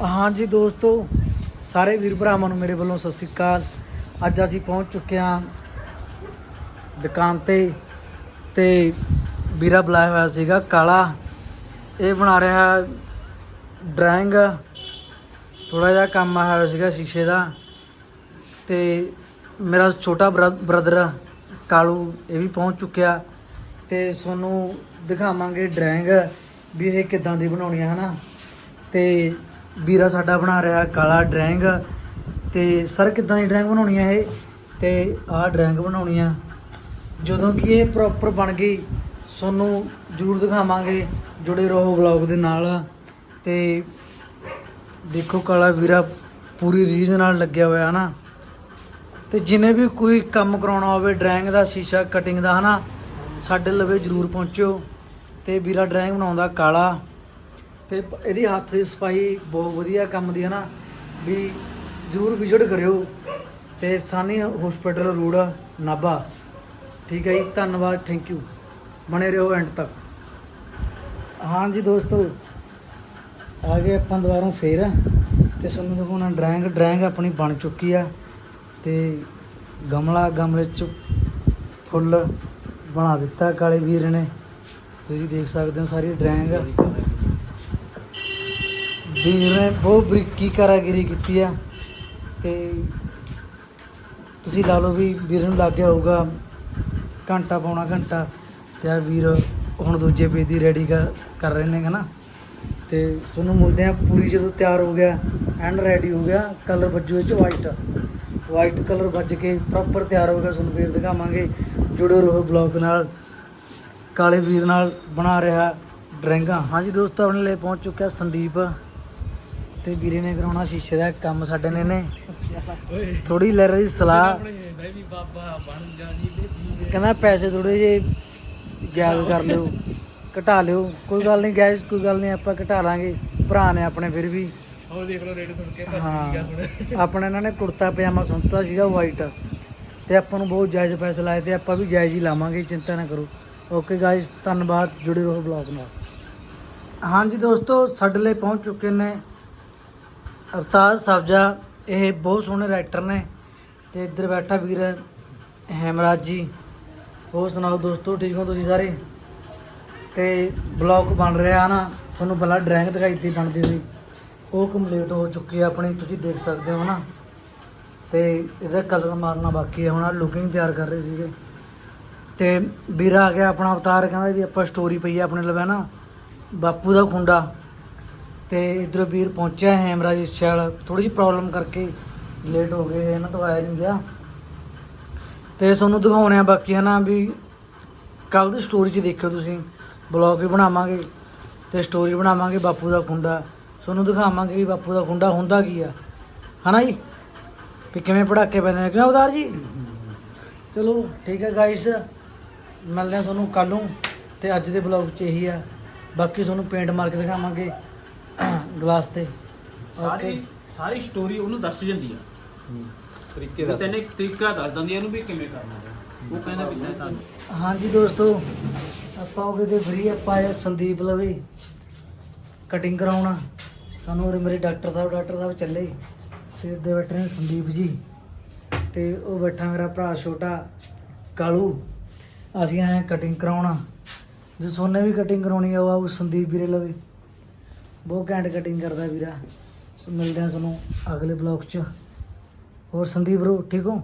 ਹਾਂਜੀ ਦੋਸਤੋ, ਸਾਰੇ ਵੀਰ ਭਰਾਵਾਂ ਨੂੰ ਮੇਰੇ ਵੱਲੋਂ ਸਤਿ ਸ੍ਰੀ ਅਕਾਲ। ਅੱਜ ਅਸੀਂ ਪਹੁੰਚ ਚੁੱਕੇ ਹਾਂ ਦੁਕਾਨ ਤੇ ਤੇ ਵੀਰਾ ਬੁਲਾਇਆ ਹੋਇਆ ਸੀਗਾ, ਕਾਲਾ। ਇਹ ਬਣਾ ਰਿਹਾ ਡਰਾਇੰਗ। ਥੋੜਾ ਜਿਹਾ ਕੰਮ ਆਇਆ ਹੋਇਆ ਸੀਗਾ ਸ਼ੀਸ਼ੇ ਦਾ। ਤੇ ਮੇਰਾ ਛੋਟਾ ਬ੍ਰਦਰ ਕਾਲੂ, ਇਹ ਵੀ ਪਹੁੰਚ ਚੁੱਕਿਆ। ਤੇ ਤੁਹਾਨੂੰ ਦਿਖਾਵਾਂਗੇ ਡਰਾਇੰਗ ਵੀ ਇਹ ਕਿੱਦਾਂ ਦੀ ਬਣਾਉਣੀ ਹੈ ਹਨਾ? ਤੇ ਵੀਰਾ ਸਾਡਾ ਬਣਾ ਰਿਹਾ ਕਾਲਾ ਡਰਾਇੰਗ ਤੇ ਸਰ, ਕਿੱਦਾਂ ਦੀ ਡਰਾਇੰਗ ਬਣਾਉਣੀ ਹੈ ਇਹ? ਤੇ ਆਹ ਡਰਾਇੰਗ ਬਣਾਉਣੀ ਆ। ਜਦੋਂ ਕਿ ਇਹ ਪ੍ਰੋਪਰ ਬਣ ਗਈ, ਤੁਹਾਨੂੰ ਜ਼ਰੂਰ ਦਿਖਾਵਾਂਗੇ ਜੁੜੇ ਰਹੋ ਵਲੌਗ ਦੇ ਨਾਲ। ਤੇ ਦੇਖੋ ਕਾਲਾ ਵੀਰਾ ਪੂਰੀ ਰੀਝ ਨਾਲ ਲੱਗਿਆ ਹੋਇਆ, ਹਨਾ? ਤੇ ਜਿਹਨੇ ਵੀ ਕੋਈ ਕੰਮ ਕਰਾਉਣਾ ਹੋਵੇ ਡਰਾਇੰਗ ਦਾ ਸ਼ੀਸ਼ਾ ਕਟਿੰਗ ਦਾ, ਹਨਾ? ਸਾਡੇ ਲਵੇ ਜਰੂਰ ਪਹੁੰਚਿਓ। ਤੇ ਵੀਰਾ ਡਰਾਇੰਗ ਬਣਾਉਂਦਾ ਕਾਲਾ। ਤੇ ਇਹਦੀ ਹੱਥ ਦੀ ਸਫ਼ਾਈ ਬਹੁਤ ਵਧੀਆ ਕੰਮ ਦੀ ਹੈ ਨਾ, ਵੀ ਜਰੂਰ ਵਿਜ਼ਿਟ ਕਰਿਓ ਤੇ ਸਾਨੀ ਹਸਪੀਟਲ ਰੋਡ, ਨਾਭਾ। ਠੀਕ ਹੈ ਜੀ, ਧੰਨਵਾਦ ਥੈਂਕ ਯੂ ਬਣੇ ਰਹੋ ਐਂਡ ਤੱਕ। ਹਾਂਜੀ ਦੋਸਤੋ, ਆ ਗਏ ਆਪਾਂ ਦੁਬਾਰਾ ਫੇਰ, ਤੇ ਤੁਹਾਨੂੰ ਦਿਖਾਉਣਾ ਡਰਾਇੰਗ ਡਰਾਇੰਗ ਆਪਣੀ ਬਣ ਚੁੱਕੀ ਆ ਤੇ ਗਮਲਾ, ਗਮਲੇ ਚ ਫੁੱਲ ਬਣਾ ਦਿੱਤਾ ਕਾਲੇ ਵੀਰ ਨੇ। ਤੁਸੀਂ ਦੇਖ ਸਕਦੇ ਹੋ ਸਾਰੀ ਡਰਾਇੰਗ। ਵੀਰ ਨੇ ਬਹੁਤ ਬਰੀਕੀ ਕਾਰਾਗਰੀ ਕੀਤੀ ਆ ਤੇ ਤੁਸੀਂ ਲਾ ਲਓ ਵੀ ਵੀਰ ਨੂੰ ਲੱਗ ਗਿਆ ਹੋਊਗਾ ਘੰਟਾ ਪੌਣਾ ਘੰਟਾ ਤੇ ਆ ਵੀਰ ਹੁਣ ਦੂਜੇ ਪੇਜ ਦੀ ਰੈਡੀ ਕਰ ਰਹੇ ਨੇ ਹਨਾ? ਤੇ ਤੁਹਾਨੂੰ ਮਿਲਦੇ ਆ ਪੂਰੀ ਜਦੋਂ ਤਿਆਰ ਹੋ ਗਿਆ ਐਂਡ ਰੈਡੀ ਹੋ ਗਿਆ ਕਲਰ ਵੱਜੂ ਇਹ ਚ ਵਾਈਟ ਵਾਈਟ ਕਲਰ ਵੱਜ ਕੇ ਪ੍ਰੋਪਰ ਤਿਆਰ ਹੋ ਗਿਆ, ਤੁਹਾਨੂੰ ਵੀਰ ਦਿਖਾਵਾਂਗੇ। ਜੁੜੇ ਰਹੋ ਬਲੌਗ ਨਾਲ। ਕਾਲੇ ਵੀਰ ਨਾਲ ਬਣਾ ਰਿਹਾ ਡਰਾਇੰਗਾਂ ਹਾਂਜੀ ਦੋਸਤੋ, ਆਪਣੇ ਲਈ ਪਹੁੰਚ ਚੁੱਕਿਆ ਸੰਦੀਪ। ਤੇ ਵੀਰੇ ਨੇ ਕਰਾਉਣਾ ਸ਼ੀਸ਼ੇ ਦਾ ਕੰਮ ਸਾਡੇ ਨੇ ਨੇ ਥੋੜੀ ਲੈ ਰਹੀ ਸਲਾਹ। ਕਹਿੰਦਾ ਪੈਸੇ ਥੋੜੇ ਜੇ ਯਾਦ ਕਰ ਲਿਓ ਘਟਾ ਲਿਓ। ਕੋਈ ਗੱਲ ਨਹੀਂ ਗੈਸ ਕੋਈ ਗੱਲ ਨਹੀਂ ਆਪਾਂ ਘਟਾ ਲਾਂਗੇ। ਭਰਾ ਨੇ ਆਪਣੇ ਫਿਰ ਵੀ। ਹੋਰ ਦੇਖ ਲਓ ਰੇਟ ਸੁਣ ਕੇ ਹਾਂ। ਆਪਣਾ ਇਹਨਾਂ ਨੇ ਕੁੜਤਾ ਪਜਾਮਾ ਸੁਣਤਾ ਸੀਗਾ ਵਾਈਟ ਤੇ ਆਪਾਂ ਨੂੰ ਬਹੁਤ ਜਾਇਜ਼ ਪੈਸੇ ਲਾਏ ਤੇ ਆਪਾਂ ਵੀ ਜਾਇਜ਼ ਹੀ ਲਾਵਾਂਗੇ ਚਿੰਤਾ ਨਾ ਕਰੋ। ਓਕੇ ਗਾਇਸ ਧੰਨਵਾਦ ਜੁੜੇ ਰਹੋ ਬਲੌਗ ਨਾਲ। ਹਾਂਜੀ ਦੋਸਤੋ ਸਾਡੇ ਲਈ ਪਹੁੰਚ ਚੁੱਕੇ ਨੇ ਅਵਤਾਰ ਸਬਜਾ, ਇਹ ਬਹੁਤ ਸੋਹਣੇ ਰਾਈਟਰ ਨੇ ਤੇ ਇੱਧਰ ਬੈਠਾ ਵੀਰ ਹੈਮਰਾਜ ਜੀ। ਹੋਰ ਸੁਣਾਓ ਦੋਸਤੋ, ਠੀਕ ਹੋ ਤੁਸੀਂ ਸਾਰੇ? ਤੇ ਬਲੌਗ ਬਣ ਰਿਹਾ ਨਾ, ਤੁਹਾਨੂੰ ਪਹਿਲਾਂ ਡਰਾਇੰਗ ਦਿਖਾਈ ਦਿੱਤੀ ਬਣਦੀ ਹੋਈ। ਉਹ ਕੰਪਲੀਟ ਹੋ ਚੁੱਕੀ ਹੈ ਆਪਣੀ, ਤੁਸੀਂ ਦੇਖ ਸਕਦੇ ਹੋ ਨਾ। ਤੇ ਇਹਦਾ ਕਲਰ ਮਾਰਨਾ ਬਾਕੀ ਹੈ ਹੁਣ ਲੁਕਿੰਗ ਤਿਆਰ ਕਰ ਰਹੇ ਸੀਗੇ। ਤੇ ਵੀਰਾ ਆ ਗਿਆ ਆਪਣਾ ਅਵਤਾਰ, ਕਹਿੰਦਾ ਵੀ ਆਪਾਂ ਸਟੋਰੀ ਪਈ ਹੈ ਆਪਣੇ ਲਵੇ ਨਾ। ਬਾਪੂ ਦਾ ਖੁੰਡਾ। ਤੇ ਇਧਰ ਵੀਰ ਪਹੁੰਚਿਆ ਹੈਮਰਾਜ ਸ਼ੈਲ। ਥੋੜੀ ਜਿਹੀ ਪ੍ਰੋਬਲਮ ਕਰਕੇ ਲੇਟ ਹੋ ਗਏ, ਇਹਨਾਂ ਤੋਂ ਆਇਆ ਨਹੀਂ ਗਿਆ। ਤੇ ਤੁਹਾਨੂੰ ਦਿਖਾਉਣੇ ਆ ਬਾਕੀ ਹਨਾ ਵੀ ਕੱਲ ਦੀ ਸਟੋਰੀ 'ਚ ਦੇਖਿਓ ਤੁਸੀਂ। ਬਲੌਗ ਵੀ ਬਣਾਵਾਂਗੇ ਤੇ ਸਟੋਰੀ ਬਣਾਵਾਂਗੇ ਬਾਪੂ ਦਾ ਖੁੰਡਾ ਤੁਹਾਨੂੰ ਦਿਖਾਵਾਂਗੇ ਵੀ ਬਾਪੂ ਦਾ ਖੁੰਡਾ ਹੁੰਦਾ ਕੀ ਆ। ਹਨਾ ਜੀ? ਵੀ ਕਿਵੇਂ ਪੜਾਕੇ ਪੈਂਦੇ ਨੇ। ਕਿਉਂ ਅਵਤਾਰ ਜੀ? ਚਲੋ, ਠੀਕ ਹੈ ਗਾਇਸ ਮਿਲਦੇ ਹਾਂ ਤੁਹਾਨੂੰ ਕੱਲ ਨੂੰ। ਤੇ ਅੱਜ ਦੇ ਬਲੌਗ 'ਚ ਇਹੀ ਆ। ਬਾਕੀ ਤੁਹਾਨੂੰ ਪੇਂਟ ਮਾਰ ਕੇ ਦਿਖਾਵਾਂਗੇ। ਗਲਾਸ ਤੇ। ਸਾਰੀ ਸਾਰੀ ਸਟੋਰੀ ਉਹਨੂੰ ਦੱਸ ਜਾਂਦੀ ਆ। ਤਰੀਕੇ ਉਹ ਤੈਨੂੰ ਇੱਕ ਤਰੀਕਾ ਦੱਸ ਦਿੰਦੀ ਆ ਇਹਨੂੰ ਵੀ ਕਿਵੇਂ ਕਰਨਾ ਹੈ। ਉਹ ਕਹਿੰਦਾ ਵੀ ਮੈਂ ਤਾਂ ਹਾਂਜੀ ਦੋਸਤੋ ਆਪਾਂ ਹੋ ਗਏ ਤੇ ਫ੍ਰੀ ਆਪਾਂ ਆਏ ਸੰਦੀਪ ਲਵੇ ਕਟਿੰਗ ਕਰਾਉਣਾ। ਸਾਨੂੰ ਉਰੇ ਮੇਰੇ ਡਾਕਟਰ ਸਾਹਿਬ ਡਾਕਟਰ ਸਾਹਿਬ ਚੱਲੇ। ਤੇ ਇੱਥੇ ਬੈਠੇ ਨੇ ਸੰਦੀਪ ਜੀ। ਤੇ ਉਹ ਬੈਠਾ ਮੇਰਾ ਭਰਾ ਛੋਟਾ ਕਾਲੂ। ਅਸੀਂ ਆਏ ਕਟਿੰਗ ਕਰਾਉਣਾ। ਜੇ ਸੋਨੇ ਵੀ ਕਟਿੰਗ ਕਰਾਉਣੀ ਆ ਉਹ ਸੰਦੀਪ ਵੀਰੇ ਲਵੇ। ਬਹੁਤ ਘੈਂਟ ਕਟਿੰਗ ਕਰਦਾ ਵੀਰਾ। ਸੋ ਮਿਲਦੇ ਆ ਤੁਹਾਨੂੰ ਅਗਲੇ ਬਲੌਗ 'ਚ। ਹੋਰ ਸੰਦੀਪ ਬ్రో ਠੀਕ ਹੋ?